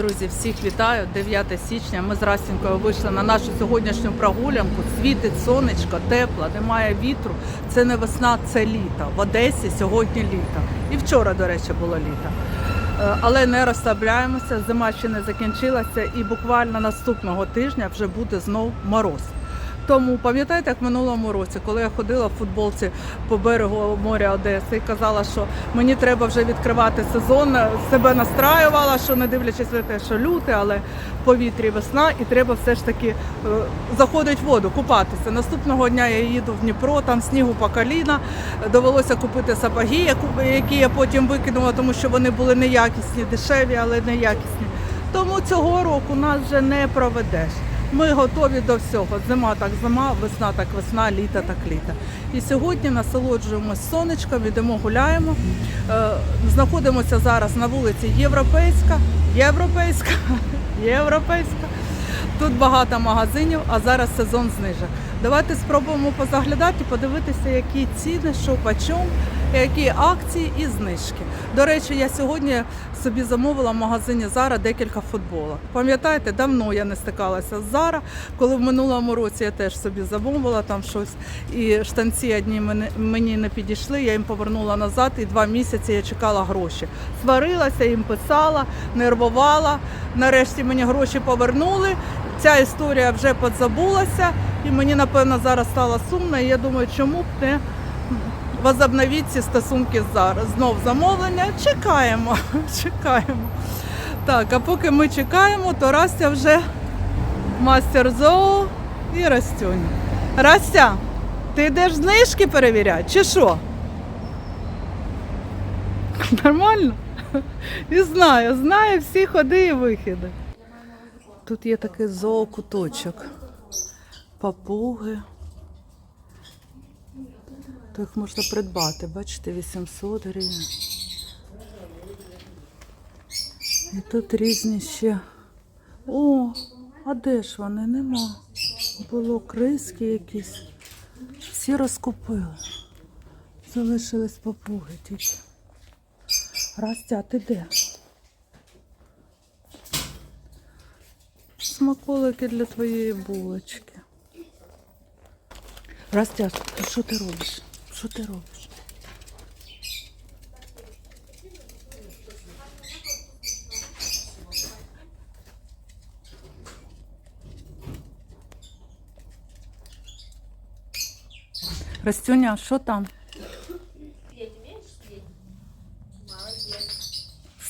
Друзі, всіх вітаю. 9 січня. Ми з Растінкою вийшли на нашу сьогоднішню прогулянку. Світить сонечко, тепло, немає вітру. Це не весна, це літо. В Одесі сьогодні літо. І вчора, до речі, було літо. Е, Але не розслабляємося, зима ще не закінчилася, і буквально наступного тижня вже буде знов мороз. Тому пам'ятаєте, як в минулому році, коли я ходила в футболці по берегу моря Одеси і казала, що мені треба вже відкривати сезон, себе настраювала, що не дивлячись на те, що люте, але в повітрі весна, і треба все ж таки е, заходити в воду, купатися. Наступного дня я їду в Дніпро, там снігу по коліна. Довелося купити сапоги, які я потім викинула, тому що вони були неякісні, дешеві, але неякісні. Тому цього року нас вже не проведеш. Ми готові до всього. Зима так зима, весна так весна, літо так літо. І сьогодні насолоджуємось сонечком, йдемо гуляємо. Е, знаходимося зараз на вулиці Європейська, Європейська, Європейська. Тут багато магазинів, а зараз сезон знижок. Давайте спробуємо позаглядати, подивитися, які ціни, що почем, які акції і знижки. До речі, я сьогодні собі замовила в магазині Зара декілька футболок. Пам'ятаєте, давно я не стикалася з Зара, коли в минулому році я теж собі замовила там щось, і штанці одні мені не підійшли, я їм повернула назад, і два місяці я чекала гроші. Сварилася, їм писала, нервувала. Нарешті мені гроші повернули. Ця історія вже подзабулася, і мені напевно зараз стало сумно. І я думаю, чому б не возобновити ці стосунки зараз. Знов замовлення. Чекаємо, чекаємо. Так, а поки ми чекаємо, то Растя вже мастер зоо і Растюня. Растя, ти йдеш знижки перевіряти, чи що? Нормально? І знаю, знаю всі ходи і вихіди. Тут є такий зоокуточок. Папуги. То їх можна придбати, бачите, 800 гривень. І тут різні ще. О, а де ж вони? Нема. Було криски якісь. Всі розкупили. Залишились папуги тільки. Растя, ти де? Смаколики для твоєї булочки. Растя, що ти робиш? Що ти робиш? Растюня, що там?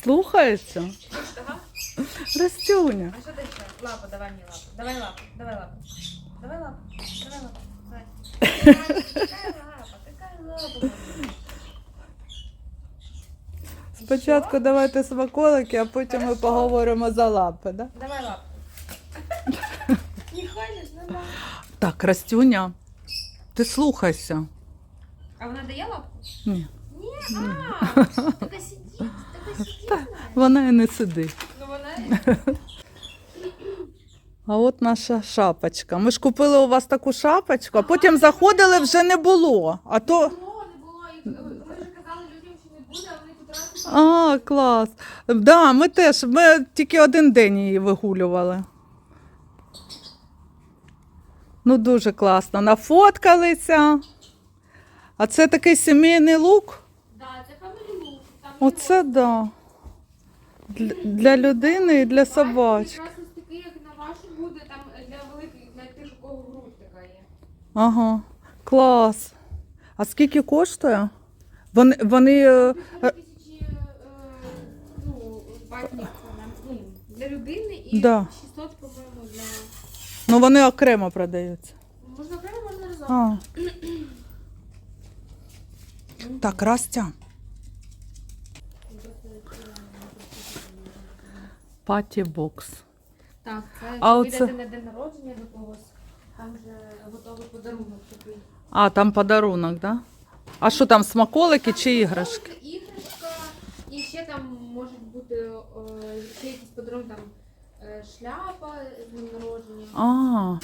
Слухається? Растюня. А что ты еще? Лапу, давай мне лапу. Давай лапу, давай лапу. Давай лапу, давай лапу. Давай. Спочатку давайте смаколики, а потім ми поговоримо за лапи, да? Давай лапу. Не хочешь? Ну да. Так, Растюня, ти слухайся. А вона дає лапку? Ні, Ні, а, така сидить, така сидить. вона і не сидить. Ну вона А от наша шапочка. Ми ж купили у вас таку шапочку, а потім заходили, вже не було. А то. було, не було. І ви вже казали людям, що не буде, а вони тут раз і А, клас. Да, ми теж. Ми тільки один день її вигулювали. Ну, дуже класно. Нафоткалися. А це такий сімейний лук. Да, це family look. Там Оце да. Для, для людини і для собачки. Якраз ось такий, як на вашу буде, там для великих, для тих, у кого грудь така є. Ага, клас. А скільки коштує? Вони, вони е, ну, ну, для людини і Да. 600, по-моєму, для... ну, вони окремо продаються. Можна окремо, можна разом. А. Так, Растя. Паті бокс. Так, це А оце- йдете на день народження до когось, там вже готовий подарунок такий. А, там подарунок, да? А що там, смаколики чи іграшки? Іграшка, і ще там можуть бути е, ще якісь подарунки, там е, шляпа з днем народження. А,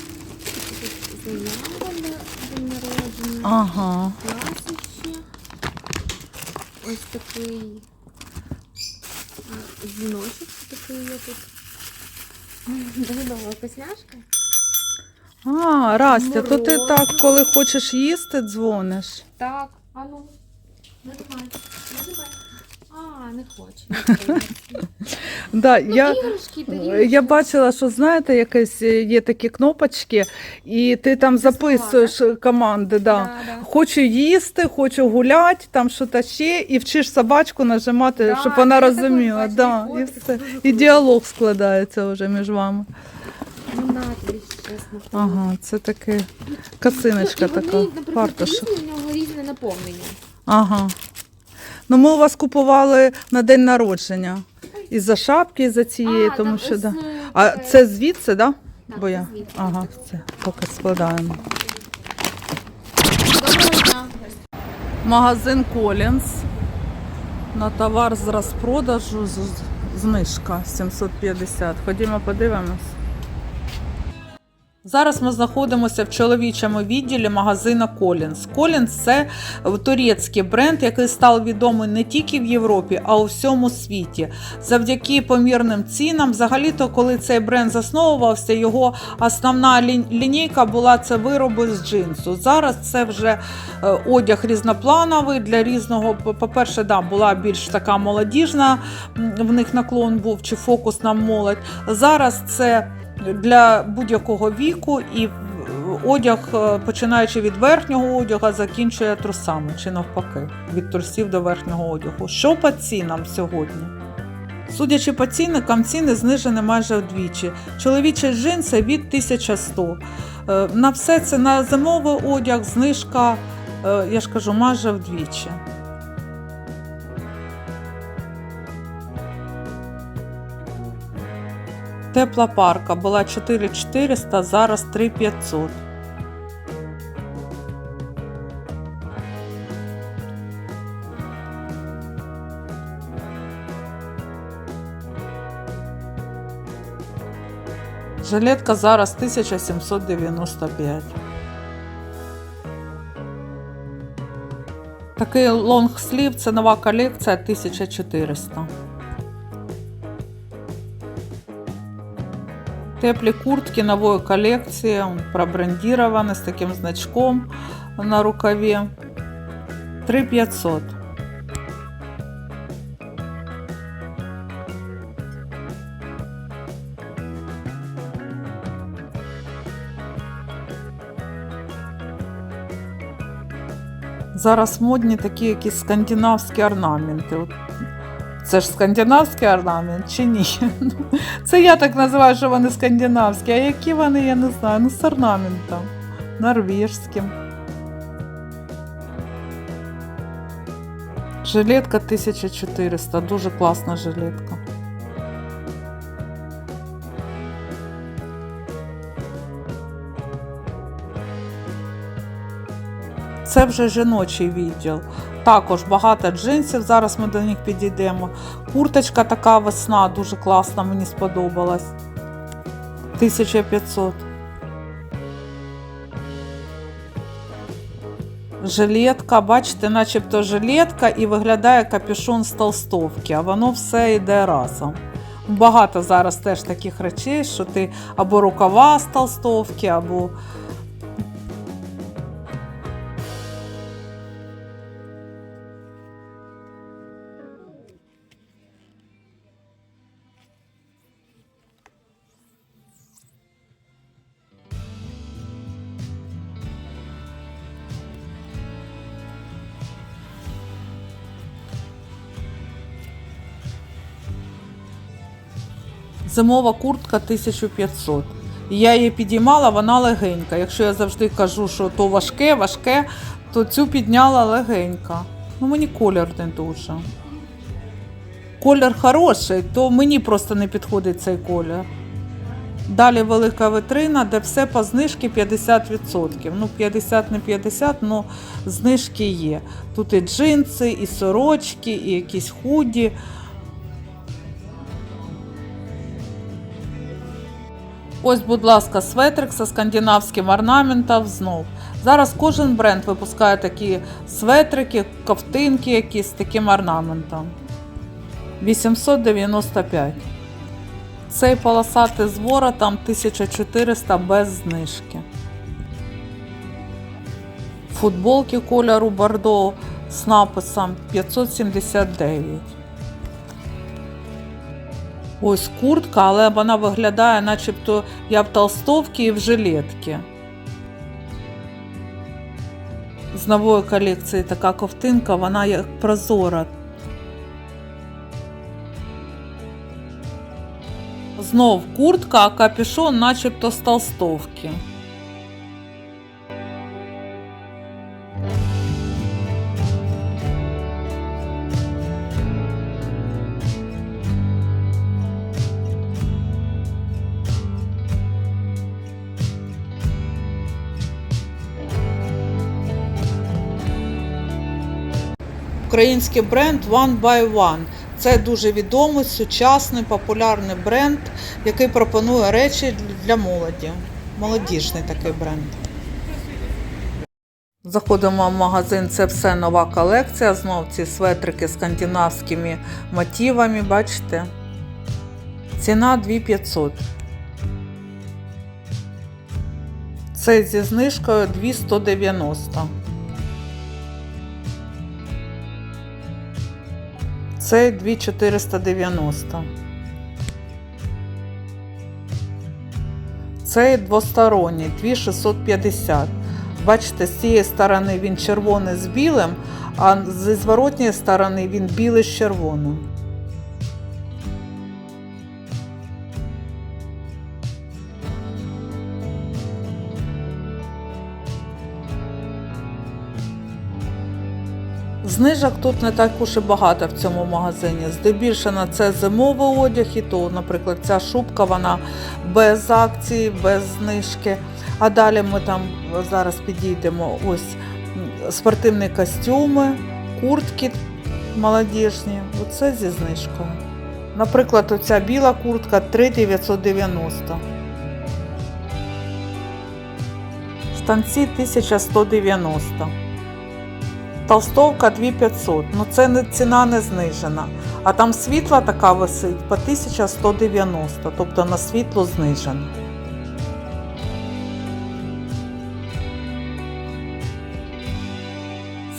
Заява на день народження. ага. Класище. Ось такий а, дзвіночок такий є тут. Додому вкусняшка. А, Растя, то ти так, коли хочеш їсти, дзвониш. Так, а ну. Нажимай, нажимай. А, не хоче. Да, Ну, я, бачила, що знаєте, якесь е, є такі кнопочки, і ти там записуєш команди. Да. Хочу їсти, хочу гуляти, там щось ще, і вчиш собачку нажимати, щоб вона розуміла. Да, і все. І діалог складається вже між вами. Ну. Ага, це таке косиночка Ну, така. Вони, наприклад, Фартушок. нього різне наповнення. Ага. Ну, ми у вас купували на день народження. І за шапки, і за цієї, А, тому там що з, да. е, А це звідси, да? Так, Бо це я. звідси. Ага, це поки складаємо. Доброго дня. Магазин Колінс. На товар з розпродажу з- з- знижка 750. Ходімо подивимось. Зараз ми знаходимося в чоловічому відділі магазину Колінс. Колінс це турецький бренд, який став відомий не тільки в Європі, а у всьому світі. Завдяки помірним цінам. Взагалі-то, коли цей бренд засновувався, його основна лінійка була це вироби з джинсу. Зараз це вже е, одяг різноплановий для різного. По- По-перше, да, була більш така молодіжна, в них наклон був чи фокус на молодь. Зараз це для будь-якого віку і одяг, е, починаючи від верхнього одягу, закінчує трусами чи навпаки, від трусів до верхнього одягу. Що по цінам сьогодні? Судячи по цінникам, ціни знижені майже вдвічі. Чоловічі джинси від 1100. Е, На все це на зимовий одяг, знижка, е, я ж кажу, майже вдвічі. Тепла парка була 4400, зараз 3500. Жилетка зараз 1795. Такий лонгслів це нова колекція 1400. Теплі куртки нової колекції, он пробрендіровані з таким значком на рукаві. 3500. Зараз модні такі якісь скандинавські орнаменти. Це ж скандинавський орнамент чи ні? Це я так називаю, що вони скандинавські, а які вони, я не знаю, ну з орнаментом. Норвежським. Жилетка 1400, дуже класна жилетка. Це вже жіночий відділ. Також багато джинсів, зараз ми до них підійдемо. Курточка така весна, дуже класна, мені сподобалась. 1500. Жилетка, бачите, начебто жилетка і виглядає капюшон з толстовки, а воно все йде разом. Багато зараз теж таких речей, що ти або рукава з толстовки, або Зимова куртка 1500. І Я її підіймала, вона легенька. Якщо я завжди кажу, що то важке, важке, то цю підняла легенька. Ну мені колір не дуже. Колір хороший, то мені просто не підходить цей колір. Далі велика витрина, де все по знижці 50%. Ну, 50 не 50, але знижки є. Тут і джинси, і сорочки, і якісь худі. Ось, будь ласка, светрик зі скандинавським орнаментом знов. Зараз кожен бренд випускає такі светрики, ковтинки якісь з таким орнаментом. 895. Цей полосатий з воротом 1400 без знижки. Футболки кольору бордо з написом 579. Ось куртка, але вона виглядає, начебто я в толстовці і в жилетці. З нової колекції така ковтинка, вона як прозора. Знов куртка, а капюшон начебто з толстовки. Український бренд One by One. Це дуже відомий, сучасний, популярний бренд, який пропонує речі для молоді. Молодіжний такий бренд. Заходимо в магазин, це все нова колекція. Знов ці светрики з скандинавськими мотивами, бачите? Ціна 2500. Це зі знижкою 2190. Це 2490. Цей двосторонній 2650. Бачите, з цієї сторони він червоний з білим, а зі зворотньої сторони він білий з червоним. Знижок тут не так уж і багато в цьому магазині. Здебільшого це зимовий одяг, і то, наприклад, ця шубка вона без акції, без знижки. А далі ми там зараз підійдемо ось спортивні костюми, куртки молодіжні. Оце зі знижкою. Наприклад, оця біла куртка 3990. Штанці 1190. Толстовка 2500. Ну це не ціна не знижена. А там світла така висить по 1190, тобто на світло знижено.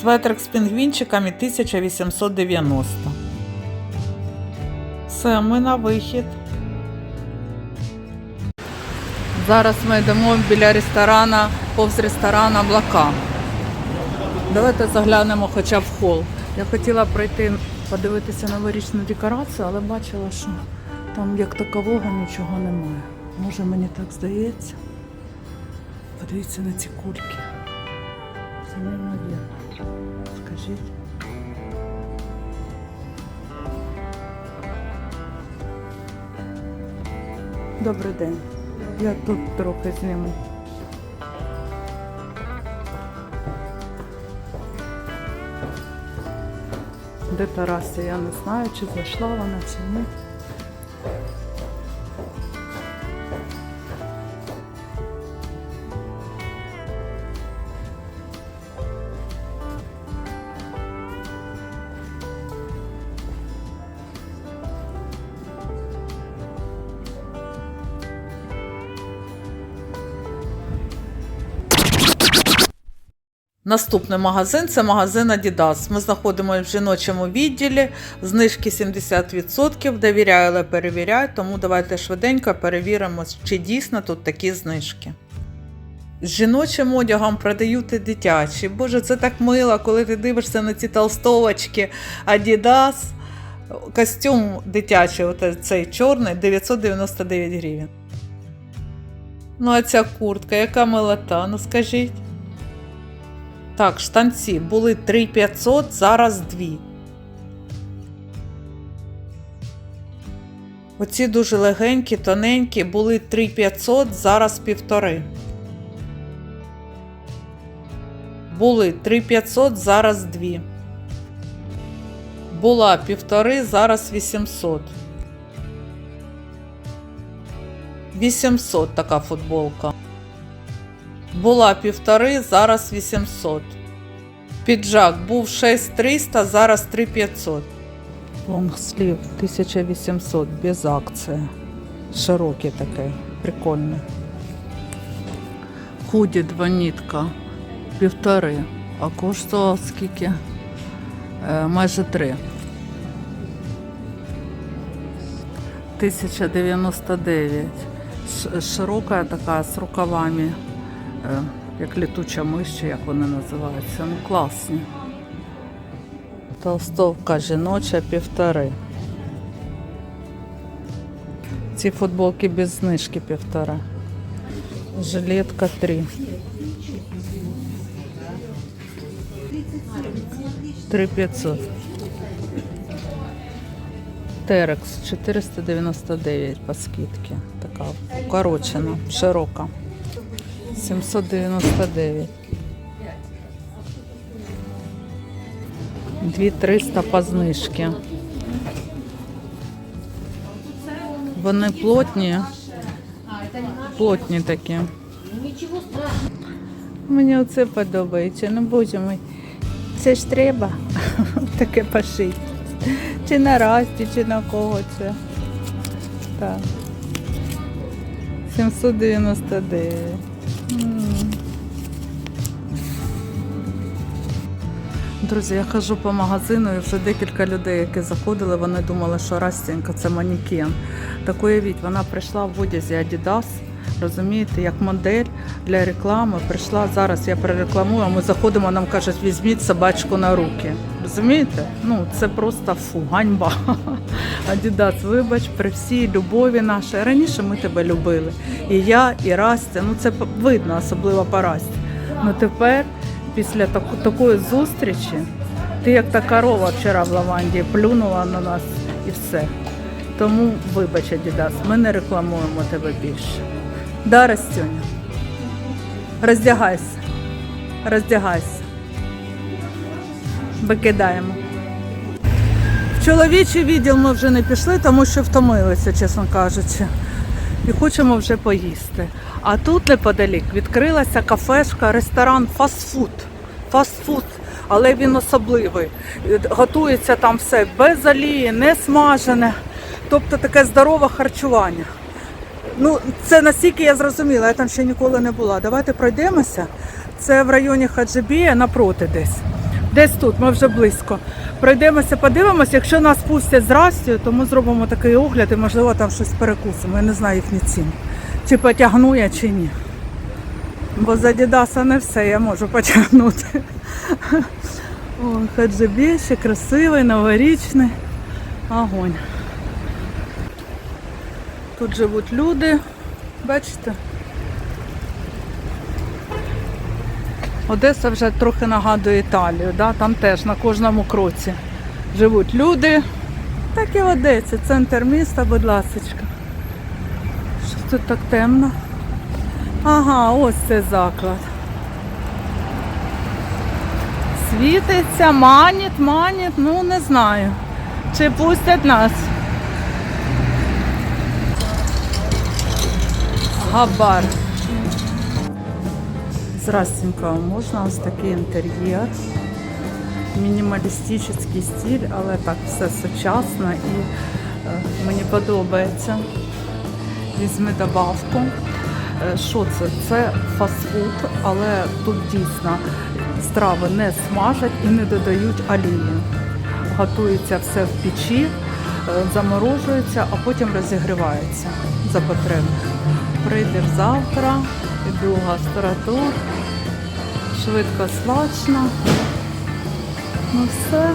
Светрик з пінгвінчиками 1890. Все, ми на вихід. Зараз ми йдемо біля ресторана, повз ресторана Блака. Давайте заглянемо хоча б в хол. Я хотіла пройти подивитися новорічну декорацію, але бачила, що там як такового нічого немає. Може мені так здається. Подивіться на ці кульки. Це неймовірно. Скажіть. Добрий день. Я тут трохи зніму. Де Тараса, я не знаю, чи зайшла вона, чи ні. Наступний магазин це магазин Adidas. Ми знаходимося в жіночому відділі, знижки 70%. Довіряю, але перевіряю, тому давайте швиденько перевіримо, чи дійсно тут такі знижки. З жіночим одягом продають дитячі. Боже, це так мило, коли ти дивишся на ці толстовочки Adidas. Костюм дитячий, цей чорний, 999 гривень. Ну, а ця куртка, яка милота, ну скажіть. Так, штанці були 3500, зараз 2. Оці дуже легенькі, тоненькі, були 3500, зараз півтори. Були 3500, зараз 2. Була півтори, зараз 800. 800 така футболка. Була півтори, зараз 800. Піджак був 6300, зараз 3500. Лонгслів 1800 без акції. Широке таке, прикольне. Худі два нітка, півтори, а коштував скільки? Е, майже три. 1099. Ш- Широка така з рукавами, як літуча миш, як вони називаються. Ну, класні. Толстовка жіноча півтори. Ці футболки без знижки півтора. Жилетка три. Три п'ятсот. Терекс 499 по скидці. Така укорочена, широка. 799. 2300 по знижці. Вони плотні. Плотні такі. Мені оце подобається. Ну боже мій. Це ж треба таке пошити. Чи на Расті, чи на кого це. Так. 799. Друзі, я хожу по магазину і вже декілька людей, які заходили, вони думали, що Растінька це манікен. Так уявіть, вона прийшла в одязі Adidas, розумієте, як модель для реклами. Прийшла зараз, я перерекламую, а ми заходимо, нам кажуть, візьміть собачку на руки. Розумієте? Ну, це просто фу, ганьба. Адідас, вибач, при всій любові нашій. Раніше ми тебе любили. І я, і Растя. Ну це видно, особливо по Расті. Ну тепер, після так- такої зустрічі, ти як та корова вчора в лаванді плюнула на нас і все. Тому вибач, Адідас, ми не рекламуємо тебе більше. Да, Растюня? Роздягайся. Роздягайся. Викидаємо. В чоловічий відділ ми вже не пішли, тому що втомилися, чесно кажучи. І хочемо вже поїсти. А тут неподалік відкрилася кафешка, ресторан, фастфуд. Фастфуд, але він особливий. Готується там все без олії, не смажене. Тобто таке здорове харчування. Ну, це настільки я зрозуміла, я там ще ніколи не була. Давайте пройдемося. Це в районі Хаджибія напроти десь. Десь тут, ми вже близько. Пройдемося, подивимося. Якщо нас пустять з Растю, то ми зробимо такий огляд і, можливо, там щось перекусимо. Я не знаю їхні ціни. Чи потягну я, чи ні. Бо з Адідаса не все я можу потягнути. О, Хаджибій ще красивий, новорічний. Огонь. Тут живуть люди, бачите? Одеса вже трохи нагадує Італію, да? там теж на кожному кроці живуть люди. Так і в Одесі, центр міста, будь ласочка. Що тут так темно? Ага, ось це заклад. Світиться, манить, манить, ну не знаю. Чи пустять нас. Габар. Здрастенько, можна ось такий інтер'єр. Мінімалістичний стиль, але так все сучасно і е, мені подобається. Візьми добавку. Е, Що це? Це фастфуд, але тут дійсно страви не смажать і не додають олії. Готується все в печі, е, заморожується, а потім розігрівається за потреби. Прийдеш завтра, іду в швидко смачно. Ну все.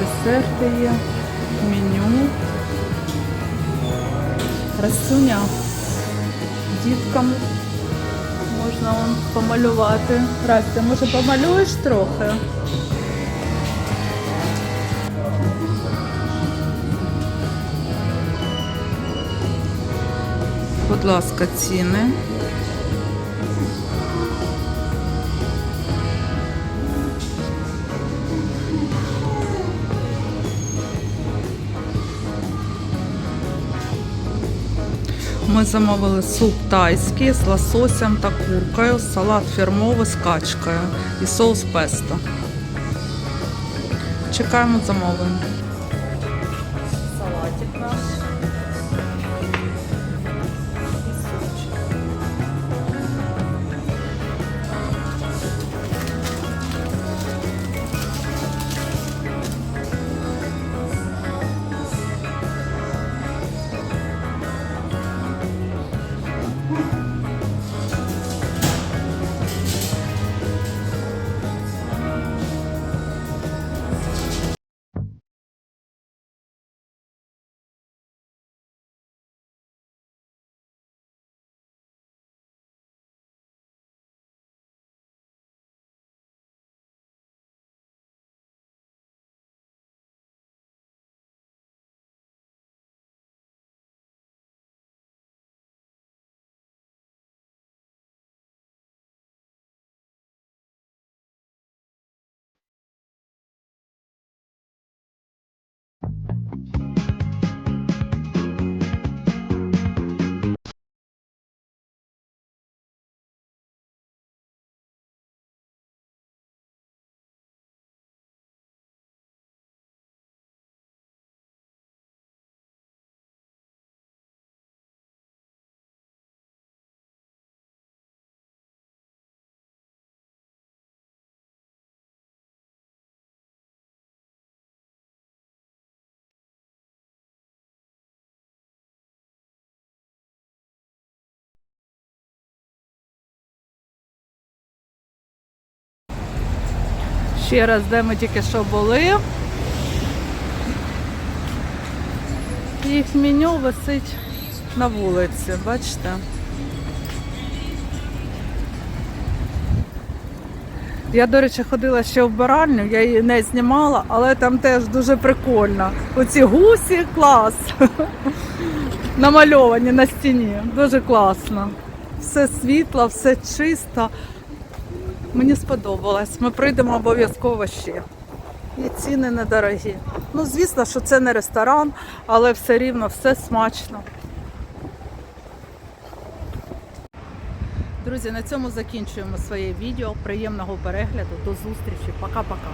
Десерти є, меню. Красуня. Діткам можна вон помалювати. Растя, може помалюєш трохи? Будь ласка, ціни. Ми замовили суп тайський з лососем та куркою, салат фірмовий з качкою і соус песто. Чекаємо замовлення. Ще раз, де ми тільки що були. Їх меню висить на вулиці, бачите? Я, до речі, ходила ще в баральню, я її не знімала, але там теж дуже прикольно. Оці гусі клас. Намальовані на стіні. Дуже класно. Все світло, все чисто. Мені сподобалось. Ми прийдемо обов'язково ще. І ціни недорогі. Ну, звісно, що це не ресторан, але все рівно все смачно. Друзі, на цьому закінчуємо своє відео. Приємного перегляду. До зустрічі. Пока-пока.